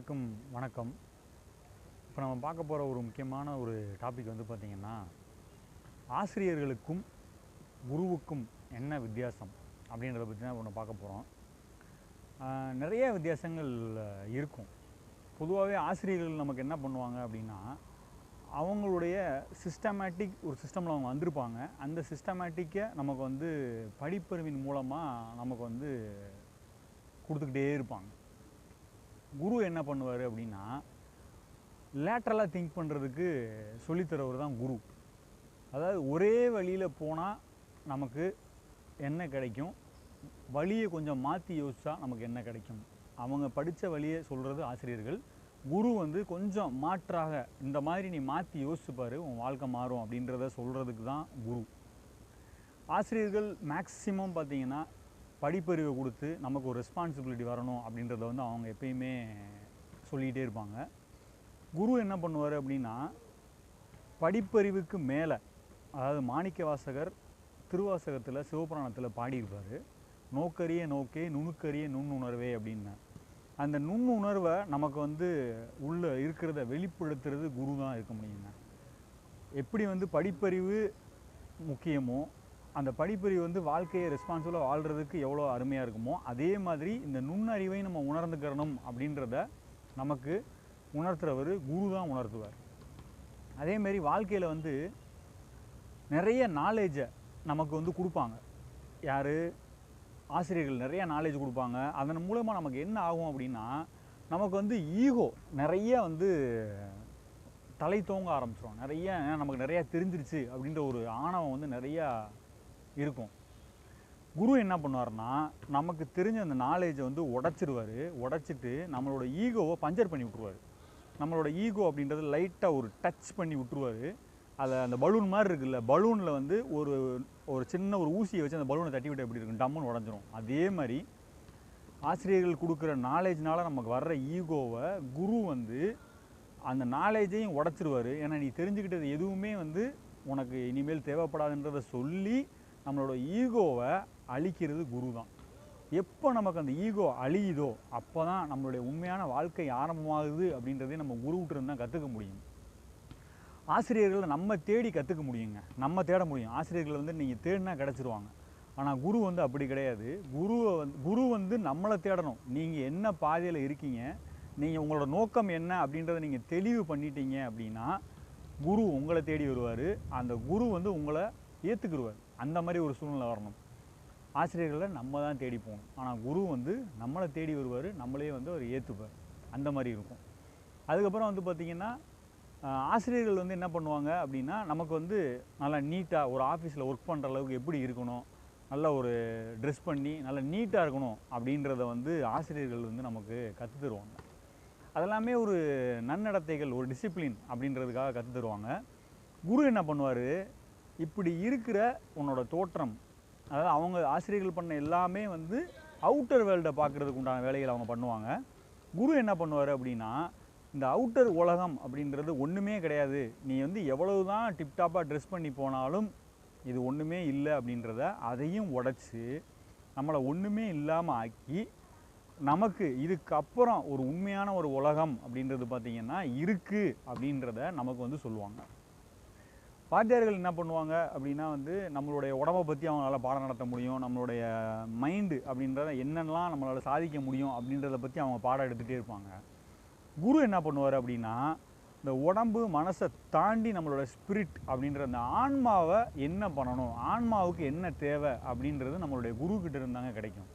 எல்லாருக்கும் வணக்கம். இப்போ நம்ம பார்க்க போகிற ஒரு முக்கியமான ஒரு டாபிக் வந்து பார்த்திங்கன்னா ஆசிரியர்களுக்கும் குருவுக்கும் என்ன வித்தியாசம் அப்படின்றத பற்றி தான் ஒன்று பார்க்க போகிறோம் நிறைய வித்தியாசங்கள் இருக்கும். பொதுவாகவே ஆசிரியர்கள் நமக்கு என்ன பண்ணுவாங்க அப்படின்னா அவங்களுடைய சிஸ்டமேட்டிக் ஒரு சிஸ்டமில் அவங்க வந்திருப்பாங்க. அந்த சிஸ்டமேட்டிக்கை நமக்கு வந்து படிப்பறிவின் மூலமாக நமக்கு வந்து கொடுத்துக்கிட்டே இருப்பாங்க. குரு என்ன பண்ணுவார் அப்படின்னா லேட்ரலாக திங்க் பண்ணுறதுக்கு சொல்லித்தரவர் தான் குரு. அதாவது ஒரே வழியில் போனால் நமக்கு என்ன கிடைக்கும்? வழியை கொஞ்சம் மாற்றி யோசித்தா நமக்கு என்ன கிடைக்கும்? அவங்க படித்த வழியை சொல்கிறது ஆசிரியர்கள். குரு வந்து கொஞ்சம் மாற்றாக இந்த மாதிரி நீ மாற்றி யோசிச்சுப்பார் உன் வாழ்க்கை மாறும் அப்படின்றத சொல்கிறதுக்கு தான் குரு. ஆசிரியர்கள் மேக்சிமம் பார்த்திங்கன்னா படிப்பறிவை கொடுத்து நமக்கு ஒரு ரெஸ்பான்சிபிலிட்டி வரணும் அப்படின்றத வந்து அவங்க எப்பயுமே சொல்லிக்கிட்டே இருப்பாங்க. குரு என்ன பண்ணுவார் அப்படின்னா படிப்பறிவுக்கு மேலே அதாவது மாணிக்க வாசகர் திருவாசகத்தில் சிவபுராணத்தில் பாடியிருப்பார். நோக்கரிய நோக்கே நுணுக்கரிய நுண்ணுணர்வே அப்படின்னு. அந்த நுண்ணுணர்வை நமக்கு வந்து உள்ள இருக்கிறத வெளிப்படுத்துறது குரு தான் இருக்க முடியுங்க. எப்படி வந்து படிப்பறிவு முக்கியமோ அந்த படிப்பறிவு வந்து வாழ்க்கையை ரெஸ்பான்சிபிளாக வாழ்கிறதுக்கு எவ்வளோ அருமையாக இருக்குமோ அதே மாதிரி இந்த நுண்ணறிவை நம்ம உணர்ந்துக்கிறணும் அப்படின்றத நமக்கு உணர்த்துறவர் குரு தான் உணர்த்துவார். அதேமாரி வாழ்க்கையில் வந்து நிறைய நாலேஜை நமக்கு வந்து கொடுப்பாங்க. யார்? ஆசிரியர்கள் நிறைய நாலேஜ் கொடுப்பாங்க. அதன் மூலமாக நமக்கு என்ன ஆகும் அப்படின்னா நமக்கு வந்து ஈகோ நிறைய வந்து தலை தோங்க ஆரம்பிச்சிடும் நிறைய நமக்கு நிறையா தெரிஞ்சிருச்சு அப்படின்ற ஒரு ஆணவம் வந்து நிறையா இருக்கும். குரு என்ன பண்ணுவார்னா நமக்கு தெரிஞ்ச அந்த நாலேஜை வந்து உடச்சிருவார். உடச்சிட்டு நம்மளோட ஈகோவை பஞ்சர் பண்ணி விட்ருவார் நம்மளோட ஈகோ அப்படின்றது லைட்டாக ஒரு டச் பண்ணி விட்ருவார் அதை அந்த பலூன் மாதிரி இருக்குல்ல பலூனில் வந்து ஒரு ஒரு சின்ன ஒரு ஊசியை வச்சு அந்த பலூனை தட்டி விட்டு எப்படி இருக்கும்? டம்முன்னு உடஞ்சிரும். அதே மாதிரி ஆசிரியர்கள் கொடுக்குற நாலேஜ்னால நமக்கு வர்ற ஈகோவை குரு வந்து அந்த நாலேஜையும் உடச்சிருவார். ஏன்னா நீ தெரிஞ்சுக்கிட்டது எதுவுமே வந்து உனக்கு இனிமேல் தேவைப்படாதுன்றதை சொல்லி நம்மளோட ஈகோவை அழிக்கிறது குரு தான் எப்போ நமக்கு அந்த ஈகோ அழியுதோ அப்போ தான் நம்மளுடைய உண்மையான வாழ்க்கை ஆரம்பமாகுது அப்படின்றதே நம்ம குருவிட்டு இருந்து தான் கற்றுக்க முடியும். ஆசிரியர்களை நம்ம தேடி கற்றுக்க முடியுங்க. நம்ம தேட முடியும். ஆசிரியர்கள் வந்து நீங்கள் தேடினா கிடச்சிருவாங்க. ஆனால் குரு வந்து அப்படி கிடையாது. குருவை வந்து குரு வந்து நம்மளை தேடணும். நீங்கள் என்ன பாதையில் இருக்கீங்க? நீங்கள் உங்களோட நோக்கம் என்ன அப்படின்றத நீங்கள் தெளிவு பண்ணிட்டீங்க அப்படின்னா குரு உங்களை தேடி வருவார். அந்த குரு வந்து உங்களை ஏற்றுக்குருவார் அந்த மாதிரி ஒரு சூழ்நிலை வரணும். ஆசிரியர்களை நம்ம தான் தேடி போகணும். ஆனால் குரு வந்து நம்மளை தேடி வருவார் நம்மளே வந்து அவர் ஏற்றுப்பார் அந்த மாதிரி இருக்கும். அதுக்கப்புறம் வந்து பார்த்திங்கன்னா ஆசிரியர்கள் வந்து என்ன பண்ணுவாங்க அப்படின்னா நமக்கு வந்து நல்லா நீட்டாக ஒரு ஆஃபீஸில் ஒர்க் பண்ணுற அளவுக்கு எப்படி இருக்கணும் நல்ல ஒரு ட்ரெஸ் பண்ணி நல்லா நீட்டாக இருக்கணும் அப்படின்றத வந்து ஆசிரியர்கள் வந்து நமக்கு கற்று தருவாங்க. அதெல்லாமே ஒரு நன்னடத்தைகள் ஒரு டிசிப்ளின் அப்படின்றதுக்காக கற்றுத் தருவாங்க. குரு என்ன பண்ணுவார் இப்படி இருக்கிற உன்னோட தோற்றம் அதாவது அவங்க ஆசிரியர்கள் பண்ண எல்லாமே வந்து அவுட்டர் வேர்ல்டை பார்க்குறதுக்கு உண்டான வேலைகளை அவங்க பண்ணுவாங்க. குரு என்ன பண்ணுவார் அப்படின்னா இந்த அவுட்டர் உலகம் அப்படின்றது ஒன்றுமே கிடையாது. நீ வந்து எவ்வளவு தான் டிப்டாப்பாக ட்ரெஸ் பண்ணி போனாலும் இது ஒன்றுமே இல்லை அப்படின்றத அதையும் உடச்சி நம்மளை ஒன்றுமே இல்லாமல் ஆக்கி நமக்கு இதுக்கப்புறம் ஒரு உண்மையான ஒரு உலகம் அப்படின்றது பார்த்திங்கன்னா இருக்குது அப்படின்றத நமக்கு வந்து சொல்லுவாங்க. வாத்தியார்கள் என்ன பண்ணுவாங்க அப்படின்னா வந்து நம்மளுடைய உடம்பை பற்றி அவங்களால பாடம் நடத்த முடியும் நம்மளுடைய மைண்டு அப்படின்றத என்னென்னலாம் நம்மளால் சாதிக்க முடியும் அப்படின்றத பற்றி அவங்க பாடம் எடுத்துகிட்டே இருப்பாங்க. குரு என்ன பண்ணுவார் அப்படின்னா இந்த உடம்பு மனசை தாண்டி நம்மளோட ஸ்பிரிட் அப்படின்ற அந்த ஆன்மாவை என்ன பண்ணணும் ஆன்மாவுக்கு என்ன தேவை அப்படின்றது நம்மளுடைய குரு கிட்ட இருந்தாங்க கிடைக்கும்.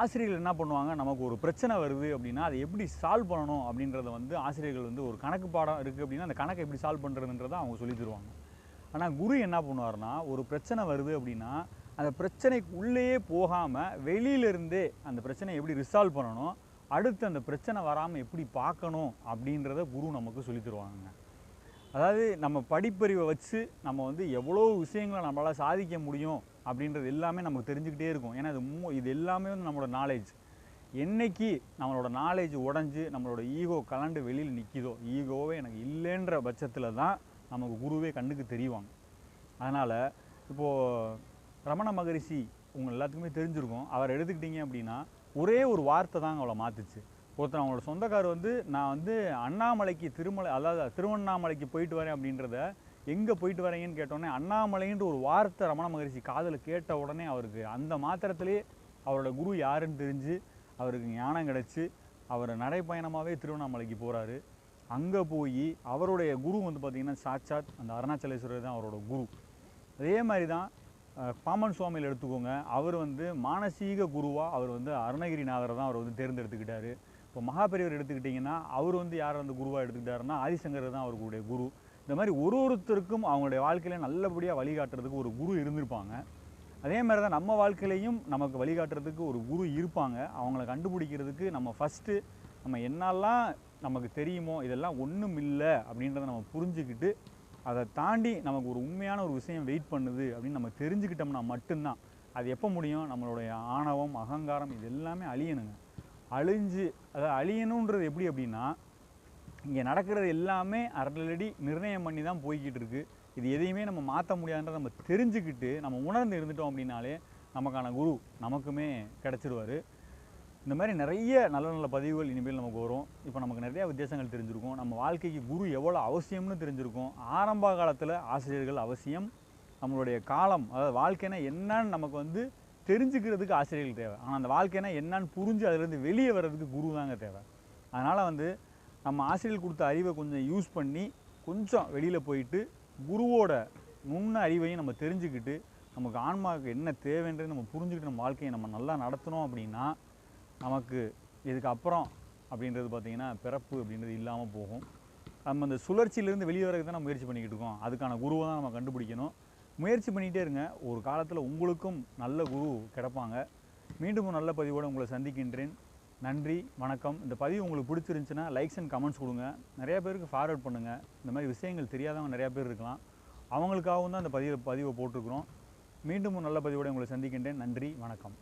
ஆசிரியர்கள் என்ன பண்ணுவாங்க? நமக்கு ஒரு பிரச்சனை வருது அப்படின்னா அதை எப்படி சால்வ் பண்ணணும் அப்படின்றத வந்து ஆசிரியர்கள் வந்து ஒரு கணக்கு பாடம் இருக்குது அப்படின்னா அந்த கணக்கை எப்படி சால்வ் பண்ணுறதுன்றதை அவங்க சொல்லி தருவாங்க. ஆனால் குரு என்ன பண்ணுவார்னா ஒரு பிரச்சனை வருது அப்படின்னா அந்த பிரச்சனைக்கு உள்ளேயே போகாமல் வெளியிலிருந்தே அந்த பிரச்சனையை எப்படி ரிசால்வ் பண்ணணும் அடுத்து அந்த பிரச்சனை வராமல் எப்படி பார்க்கணும் அப்படின்றத குரு நமக்கு சொல்லி தருவாங்க. அதாவது நம்ம படிப்பறிவை வச்சு நம்ம வந்து எவ்வளோ விஷயங்களை நம்மளால் சாதிக்க முடியும் அப்படின்றது எல்லாமே நமக்கு தெரிஞ்சுக்கிட்டே இருக்கும். ஏன்னா இது மூ இது எல்லாமே வந்து நம்மளோட நாலேஜ் என்னைக்கு நம்மளோட நாலேஜ் உடஞ்சி நம்மளோட ஈகோ கலண்டு வெளியில் நிற்கிதோ ஈகோவே எனக்கு இல்லைன்ற பட்சத்தில் தான் நமக்கு குருவே கண்ணுக்கு தெரிவாங்க. அதனால் இப்போது ரமண மகரிஷி உங்கள் எல்லாத்துக்குமே தெரிஞ்சிருக்கும். அவர் எடுத்துக்கிட்டீங்க அப்படின்னா ஒரே ஒரு வார்த்தை தான் அவளை மாற்றுச்சு ஒருத்தர் அவங்களோட சொந்தக்கார் வந்து நான் வந்து அண்ணாமலைக்கு திருமலை அதாவது திருவண்ணாமலைக்கு போயிட்டு வரேன் அப்படின்றத எங்கே போயிட்டு வரீங்கன்னு கேட்டோடனே அண்ணாமலைன்ற ஒரு வார்த்தை ரமண மகரிஷி காதில் கேட்ட உடனே அவருக்கு அந்த மாத்திரத்திலே அவரோட குரு யாருன்னு தெரிஞ்சு அவருக்கு ஞானம் கிடச்சி அவர் நடைப்பயணமாகவே திருவண்ணாமலைக்கு போகிறாரு அங்கே போய் அவருடைய குரு வந்து பார்த்திங்கன்னா சாட்சாத் அந்த அருணாச்சலேஸ்வரர் தான் அவரோட குரு. அதே மாதிரி தான் பாமன் சுவாமியில் எடுத்துக்கோங்க அவர் வந்து மானசீக குருவாக அவர் வந்து அருணகிரிநாதரை தான் அவர் வந்து தேர்ந்தெடுத்துக்கிட்டார். இப்போ மகாபெரியவர் எடுத்துக்கிட்டிங்கன்னா அவர் வந்து யார் வந்து குருவாக எடுத்துக்கிட்டாருன்னா ஆதிசங்கர் தான் அவர்களுடைய குரு. இந்த மாதிரி ஒரு ஒருத்தருக்கும் அவங்களுடைய வாழ்க்கையில நல்லபடியாக வழிகாட்டுறதுக்கு ஒரு குரு இருந்திருப்பாங்க. அதே மாதிரி தான் நம்ம வாழ்க்கையிலையும் நமக்கு வழிகாட்டுறதுக்கு ஒரு குரு இருப்பாங்க. அவங்கள கண்டுபிடிக்கிறதுக்கு நம்ம ஃபஸ்ட்டு நம்ம என்னெல்லாம் நமக்கு தெரியுமோ இதெல்லாம் ஒன்றும் இல்லை அப்படின்றத நம்ம புரிஞ்சுக்கிட்டு அதை தாண்டி நமக்கு ஒரு உண்மையான ஒரு விஷயம் வெயிட் பண்ணுது அப்படின்னு நம்ம தெரிஞ்சுக்கிட்டோம்னா மட்டும்தான். அது எப்போ முடியும்? நம்மளுடைய ஆணவம் அகங்காரம் இது எல்லாமே அழியணுங்க. அழிஞ்சு அதை அழியணுன்றது எப்படி அப்படின்னா இங்கே நடக்கிறது எல்லாமே ஆல்ரெடி நிர்ணயம் பண்ணி தான் போய்கிட்டு இருக்குது இது எதையுமே நம்ம மாற்ற முடியாதுன்றதை நம்ம தெரிஞ்சுக்கிட்டு நம்ம உணர்ந்து இருந்துட்டோம் அப்படின்னாலே நமக்கான குரு நமக்குமே கிடச்சிருவார். இந்த மாதிரி நிறைய நல்ல நல்ல பதிவுகள் இனிமேல் நமக்கு வரும் இப்போ நமக்கு நிறைய வித்தியாசங்கள் தெரிஞ்சிருக்கும். நம்ம வாழ்க்கைக்கு குரு எவ்வளோ அவசியம்னு தெரிஞ்சிருக்கும். ஆரம்ப காலத்தில் ஆசிரியர்கள் அவசியம். நம்மளுடைய காலம் அதாவது வாழ்க்கைனா என்னன்னு நமக்கு வந்து தெரிஞ்சுக்கிறதுக்கு ஆசிரியர்கள் தேவை. ஆனால் அந்த வாழ்க்கைனா என்னன்னு புரிஞ்சு அதுலேருந்து வெளியே வர்றதுக்கு குரு தாங்க தேவை. அதனால் வந்து நம்ம ஆசிரியர் கொடுத்த அறிவை கொஞ்சம் யூஸ் பண்ணி கொஞ்சம் வெளியில் போயிட்டு குருவோட நுண்ண அறிவையும் நம்ம தெரிஞ்சுக்கிட்டு நமக்கு ஆன்மாவுக்கு என்ன தேவைன்றது நம்ம புரிஞ்சுக்கிட்டு நம்ம வாழ்க்கையை நம்ம நல்லா நடத்தினோம் அப்படின்னா நமக்கு இதுக்கு அப்புறம் அப்படின்றது பார்த்திங்கன்னா பிறப்பு அப்படின்றது இல்லாமல் போகும். நம்ம அந்த சுழற்சியிலேருந்து வெளியே வரதுக்கு தான் நம்ம முயற்சி பண்ணிக்கிட்டு இருக்கோம். அதுக்கான குருவை தான் நம்ம கண்டுபிடிக்கணும். முயற்சி பண்ணிகிட்டே இருங்க. ஒரு காலத்தில் உங்களுக்கும் நல்ல குரு கிடப்பாங்க. மீண்டும் நல்ல பதிவோடு உங்களை சந்திக்கின்றேன். நன்றி வணக்கம். இந்த பதிவு உங்களுக்கு பிடிச்சிருந்துச்சுன்னா லைக்ஸ் அண்ட் கமெண்ட்ஸ் கொடுங்க. நிறையா பேருக்கு ஃபார்வர்ட் பண்ணுங்கள் இந்த மாதிரி விஷயங்கள் தெரியாதவங்க நிறையா பேர் இருக்கலாம். அவங்களுக்காகவும் தான் இந்த பதிவை பதிவை போட்டிருக்கிறோம். மீண்டும் ஒரு நல்ல பதிவோடு உங்களை சந்திக்கின்றேன். நன்றி வணக்கம்.